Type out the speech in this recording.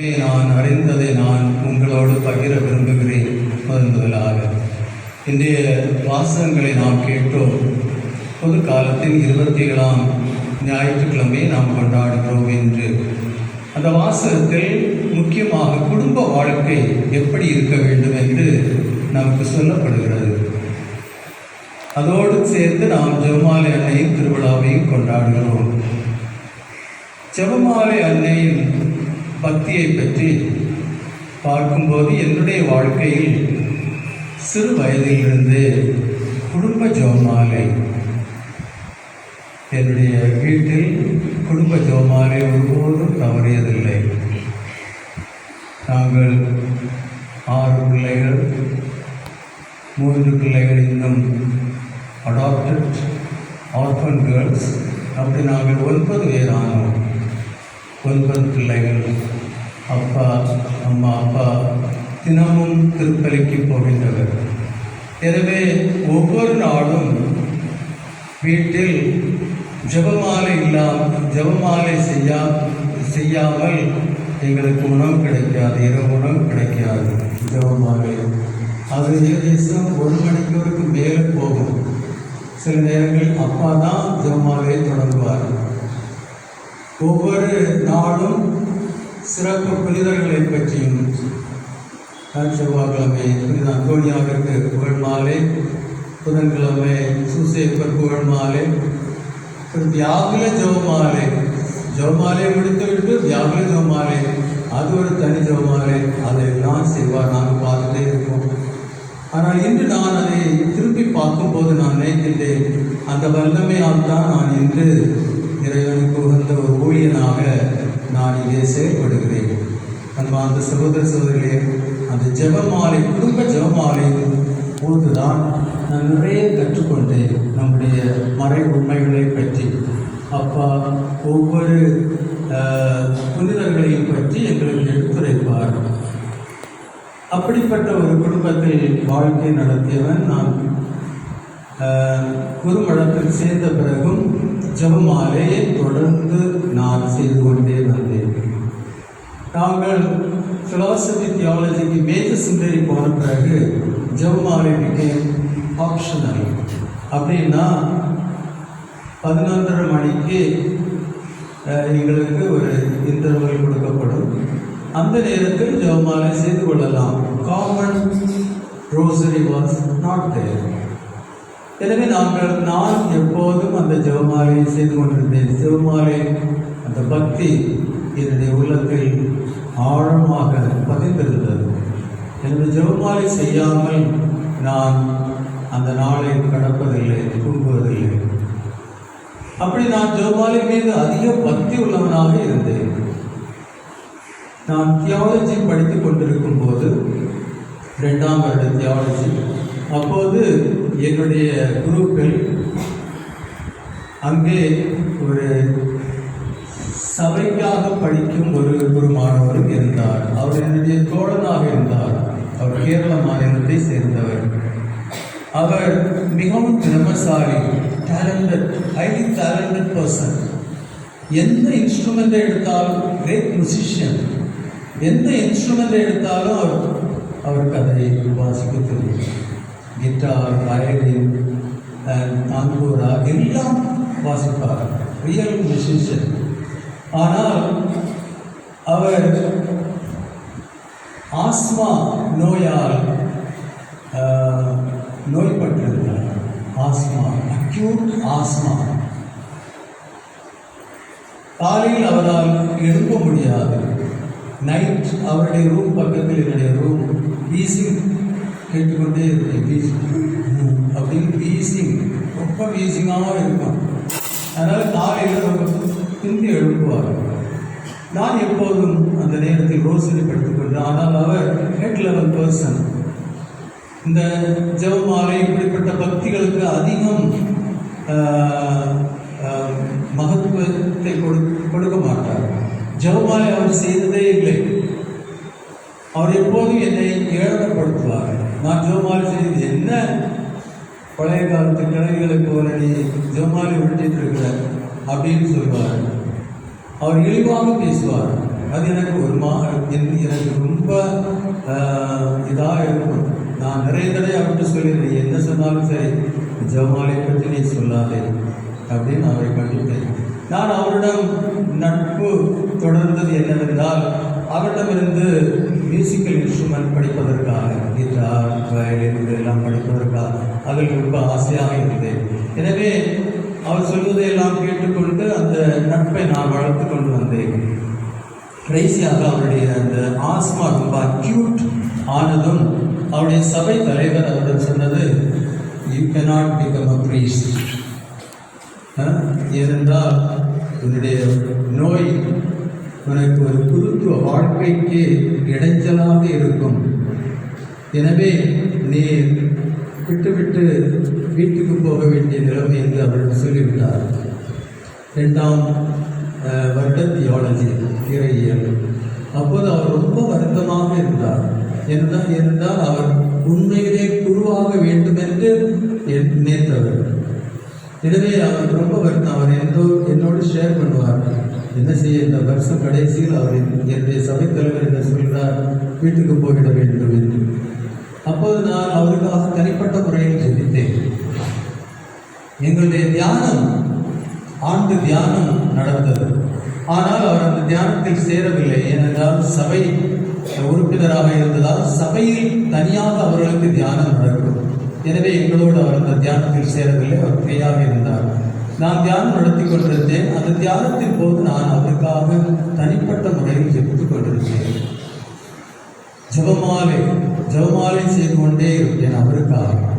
நான் அறிந்ததை நான் உங்களோடு பகிர விரும்புகிறேன் முதன் முதலாக இன்றைய வாசகங்களை நாம் கேட்டோம். பொது காலத்தில் இருபத்தி ஏழாம் ஞாயிற்றுக்கிழமையை நாம் கொண்டாடுகிறோம் என்று. அந்த வாசகத்தில் முக்கியமாக குடும்ப வாழ்க்கை எப்படி இருக்க வேண்டும் என்று நமக்கு சொல்லப்படுகிறது. அதோடு சேர்த்து நாம் ஜெபமாலை அன்னையின் திருவிழாவையும் கொண்டாடுகிறோம். ஜெபமாலை அன்னையின் பக்தியை பற்றி பார்க்கும்போது என்னுடைய வாழ்க்கையில் சிறு வயதிலிருந்து குடும்ப ஜோமாலை என்னுடைய வீட்டில் குடும்ப ஜோமாலை ஒருபோதும் தவறியதில்லை. நாங்கள் ஆறு பிள்ளைகள் மூன்று பிள்ளைகள் இன்னும் அடாப்டட் ஆர்ஃபன் கேர்ள்ஸ் அப்படி நாங்கள் ஒன்பது பேர் ஆனோம். ஒன்பது பிள்ளைகள். அப்பா அம்மா அப்பா தினமும் திருப்பலிக்கு போகின்றவர் எனவே ஒவ்வொரு நாளும் வீட்டில் ஜபமாலை இல்லாமல் ஜெபமாலை செய்யா செய்யாமல் எங்களுக்கு உணவு கிடைக்காது இரவு உணவு கிடைக்காது. ஜபமாலை. அது ஏதேசம் ஒரு மணிக்கூருக்கு மேலே போகும். சில நேரங்களில் அப்பா தான் ஜபமாலையை தொடங்குவார். ஒவ்வொரு நாளும் சிறப்பு புனிதர்களை பற்றியும் நான் செவ்வாய்க்கிழமை புனித அந்தோனியாவிற்கு புகழ் மாலை. புதன்கிழமை சூசேப்பர் புகழ் மாலை. அப்புறம் வியாகுல ஜெபமாலை ஜெபமாலையை முடித்துவிட்டு வியாகுல ஜெவமாலை. அது ஒரு தனி ஜெவமாலை. அதையெல்லாம் செய்வார் நாங்கள் பார்த்துட்டே இருக்கோம் ஆனால் இன்று நான் அதை திருப்பி பார்க்கும்போது நான் நினைக்கின்றேன் அந்த வல்லமையால் தான் நான் இன்று இறைவனுக்கு உகந்த ஒரு ஊழியனாக நான் இங்கே செயல்படுகிறேன். அன்பார்ந்த சகோதர சகோதரிகளே அந்த ஜெபமாலை குடும்ப ஜெபமாலை போதுதான் நான் நிறைய கற்றுக்கொண்டேன் நம்முடைய மறை உண்மைகளை பற்றி. அப்பா ஒவ்வொரு புனிதர்களையும் பற்றி எங்களுக்கு எடுத்துரைப்பார். அப்படிப்பட்ட ஒரு குடும்பத்தில் வாழ்க்கை நடத்தியவன் நான். ஆஹ், குருமடத்தில் சேர்ந்த பிறகும் ஜபமாலையை தொடர்ந்து நான் செய்து கொண்டே வந்தேன் நாங்கள் philosophy தியாலஜிக்கு மேஜர் சிந்தனை போன பிறகு ஜெபமாலை பிகேம் ஆப்ஷனல் அப்படின்னா பதினொன்றரை மணிக்கு எங்களுக்கு ஒரு இன்டர்வல் கொடுக்கப்படும். அந்த நேரத்தில் ஜெபமாலை செய்து கொள்ளலாம். Common rosary was not there எனவே நாங்கள் நான் எப்போதும் அந்த ஜெபமாலையை செய்து கொண்டிருந்தேன். ஜெபமாலை அந்த பக்தி என்னுடைய உள்ளத்தில் ஆழமாக பதிந்திருந்தது. எனது ஜெபமாலை செய்யாமல் நான் அந்த நாளை கடப்பதில்லை தூங்குவதில்லை. அப்படி நான் ஜெபமாலை மீது அதிக பக்தி உள்ளவனாக இருந்தேன். நான் தியாலஜி படித்துக் கொண்டிருக்கும் போது ரெண்டாம் வருட தியாலஜி அப்போது என்னுடைய குரூப்பில் அங்கே ஒரு சபைக்காக படிக்கும் ஒரு ஒரு மாணவரும் இருந்தார். அவர் என்னுடைய தோழனாக இருந்தார். அவர் கேரள மாநிலத்தை சேர்ந்தவர். அவர் மிகவும் திறமசாலி டேலண்டட் ஹைலி டேலண்டட் பர்சன் எந்த இன்ஸ்ட்ருமெண்ட்டை எடுத்தாலும் கிரேட் மியூசிஷியன் எந்த இன்ஸ்ட்ருமெண்ட்டை எடுத்தாலும் அவர் அவருக்கு அதை வாசிக்க தெரியும் கிட்டார் வயலின் தாங்கூரா எல்லாம் வாசிப்பார். ரியல் மியூசிஷியன் ஆனால் அவர் ஆஸ்மா நோயால் நோய்பட்டிருந்தார். Asthma acute asthma. காலையில் அவரால் எழுப்ப முடியாது. நைட் அவருடைய ரூம் பக்கத்தில் என்னுடைய ரூம் வீசிங் கேட்டுக்கொண்டே இருந்தேன். வீசிங் அப்படின்னு வீசிங் ரொம்ப வீசிங்காக இருக்கும். அதனால் காலையில் ரொம்ப திரும்பி எழுப்புவார். நான் எப்போதும் அந்த நேரத்தில் ரோசரி படித்துக்கொண்டேன். ஆனால் அவர் ஹெட் லெவல் பர்சன் இந்த ஜெபமாலை இப்படிப்பட்ட பக்திகளுக்கு அதிகம் மகத்துவத்தை கொடு கொடுக்க மாட்டார். ஜெபமாலை அவர் செய்ததே இல்லை. அவர் எப்போதும் என்னை ஏழப்படுத்துவார் நான் ஜெபமாலை செய்தது என்ன? பழைய காலத்து கிழவிகளை போல நீ ஜெபமாலை விட்டுட்டு அப்படின்னு சொல்வார். அவர் இழிவாக பேசுவார். அது எனக்கு ஒரு மா என்- எனக்கு ரொம்ப இதாக இருக்கும். நான் நிறைய தடவை அவர்கிட்ட சொல்லியிருந்தேன் என்ன சொன்னாலும் சரி ஜெபமாலை பற்றி நீ சொல்லாதே அப்படின்னு அவரை கண்டிப்பேன் நான் அவரிடம் நட்பு தொடர்ந்தது என்னவென்றால் அவரிடமிருந்து மியூசிக்கல் இன்ஸ்ட்ருமெண்ட் படிப்பதற்காக கிட்டார் வயலின் இதெல்லாம் படிப்பதற்காக. அதில் ரொம்ப ஆசையாக இருந்தேன். எனவே அவர் சொல்வதை எல்லாம் கேட்டுக்கொண்டு அந்த நட்பை நான் வளர்த்து கொண்டு வந்தேன். கடைசியாக அவருடைய அந்த ஆஸ்மா ரொம்ப அக்யூட் ஆனதும் அவருடைய சபை தலைவர் அவரிடம் சொன்னது you cannot become a priest. ஏனென்றால் உன்னுடைய நோய் உனக்கு ஒரு குருத்துவ வாழ்க்கைக்கு இடைஞ்சலாக இருக்கும். எனவே நீ விட்டுவிட்டு வீட்டுக்கு போக வேண்டிய நிலைமை என்று அவர்கள் சொல்லிவிட்டார். ரெண்டாம் வருட தியாலஜி இறையியல் அப்போது அவர் ரொம்ப வருத்தமாக இருந்தார். என்ன இருந்தால் அவர் உண்மையிலே குருவாக வேண்டும் என்று என்- நினைத்தவர். எனவே அவர் ரொம்ப வருத்தம் அவர் எந்தோ என்னோடு ஷேர் பண்ணுவார். என்ன செய்ய இந்த வருஷம் கடைசியில் அவர் என்னுடைய சபைத் தலைவர் என்ன சொல்கிறார் வீட்டுக்கு போய்விட வேண்டும் என்று. அப்போது நான் அவருக்காக தனிப்பட்ட முறையில் ஜெபித்தேன். எங்களுடைய தியானம் ஆண்டு தியானம் நடந்தது. ஆனால் அவர் அந்த தியானத்தில் சேரவில்லை. ஏனென்றால் சபை உறுப்பினராக இருந்ததால் சபையில் தனியாக அவர்களுக்கு தியானம் நடக்கும். எனவே எங்களோடு அவர் அந்த தியானத்தில் சேரவில்லை. அவர் ஃப்ரீயாக இருந்தார். நான் தியானம் நடத்தி கொண்டிருந்தேன். அந்த தியானத்தின் போது நான் அவருக்காக தனிப்பட்ட முறையில் ஜெபித்துக் கொண்டிருந்தேன். ஜபமாலை ஜபமாலை செய்து கொண்டே இருந்தேன் அவருக்காக.